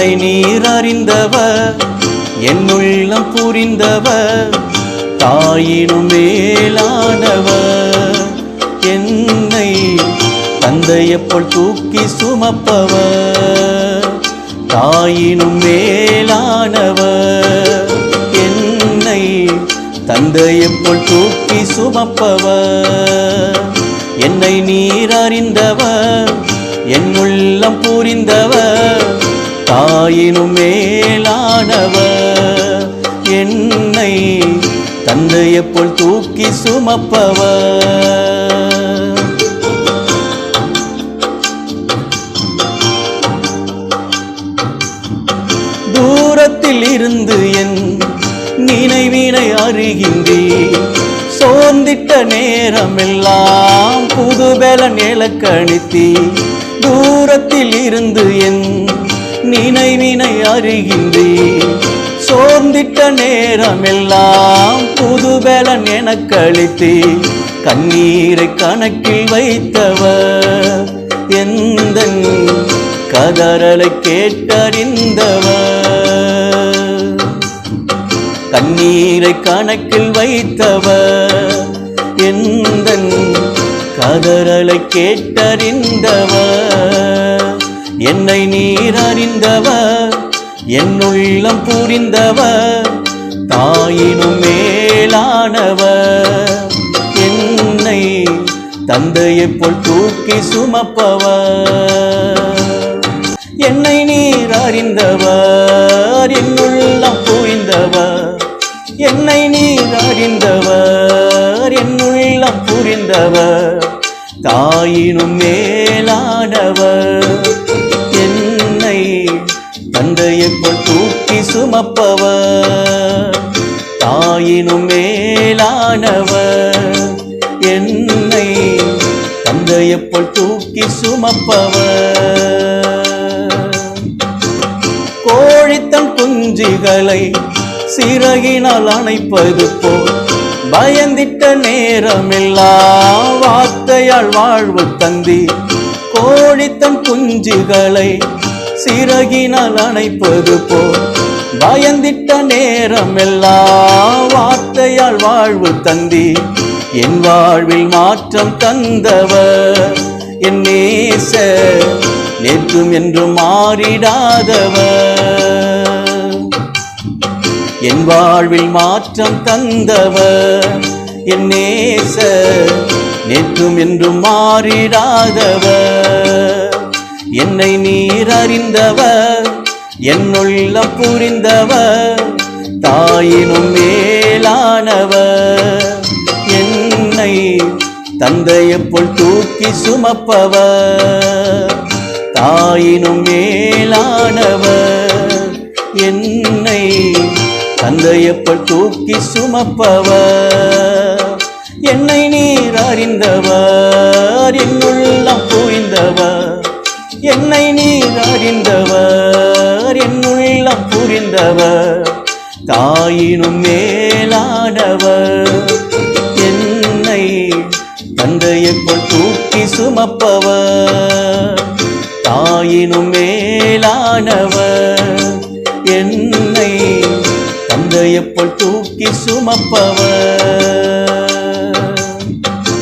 என்னை நீர் அறிந்தவர் என் உள்ளம் புரிந்தவர் தாயினும் மேலானவர். என்னை தந்தையப்போல் தூக்கி சுமப்பவர் தாயினும் மேலானவர். என்னை தந்தையப்போல் தூக்கி சுமப்பவர். என்னை நீர் அறிந்தவர் என் உள்ளம் புரிந்தவர். தாயினும் மேலானவர். என்னை தந்தையப்போல் தூக்கி சுமப்பவர். தூரத்தில் இருந்து என் நினைவினை அறிகின்றேன் சோர்ந்திட்ட நேரமெல்லாம் புதுபெல நிலக்கணித்தி தூரத்தில் இருந்து என் நினைவினை அறிகின்றேன். சோர்ந்திட்ட நேரமெல்லாம் புதுபலன் எனக்களித்து கண்ணீரை கணக்கில் வைத்தவர் எந்த கதறலை கேட்டறிந்தவர். கண்ணீரை கணக்கில் வைத்தவர் எந்த கதறலை கேட்டறிந்தவர். என்னை நீர் அறிந்தவர் என் உள்ளம் புரிந்தவர் தாயினும் மேலானவர். என்னை தந்தையை போல் தூக்கி சுமப்பவர். என்னை நீர் அறிந்தவர் என் உள்ளம் புரிந்தவர். என்னை நீர் அறிந்தவர் என் உள்ளம் புரிந்தவர். தாயினும் மேலானவர். சுமப்பவர். தாயினும் மேலானவர். என்னை தந்தையைப் தூக்கி சுமப்பவர். கோழித்தன் குஞ்சிகளை சிறகினால் அணைப்பது போல் பயந்திட்ட நேரமில்லா வார்த்தையால் வாழ்வு தந்தி. கோழித்தன் குஞ்சுகளை சிறகினால் அணைப்பது போல் பயந்திட்ட நேரம் எல்லாம் வார்த்தையால் வாழ்வு தந்தி. என் வாழ்வில் மாற்றம் தந்தவர் என் நேச நேற்றும் என்றும் மாறிடாதவர். என் வாழ்வில் மாற்றம் தந்தவர் என் நேச நேற்றும் என்றும் மாறிடாதவர். என்னை நீர் அறிந்தவர் என் உள்ளம் புரிந்தவர் தாயினும் மேலானவர். என்னை தந்தையைப் போல் தூக்கி சுமப்பவர். தாயினும் மேலானவர். என்னை தந்தையைப் போல் தூக்கி சுமப்பவர். என்னை நீர் அறிந்தவர் என் உள்ளம் புரிந்தவர். என்னை நீர் அறிந்தவர். என் உள்ளம் புரிந்தவர். தாயினும் மேலானவர். என்னை தந்தையைப் போல் தூக்கி சுமப்பவர். தாயினும் மேலானவர். என்னை தந்தையைப் போல் தூக்கி சுமப்பவர்.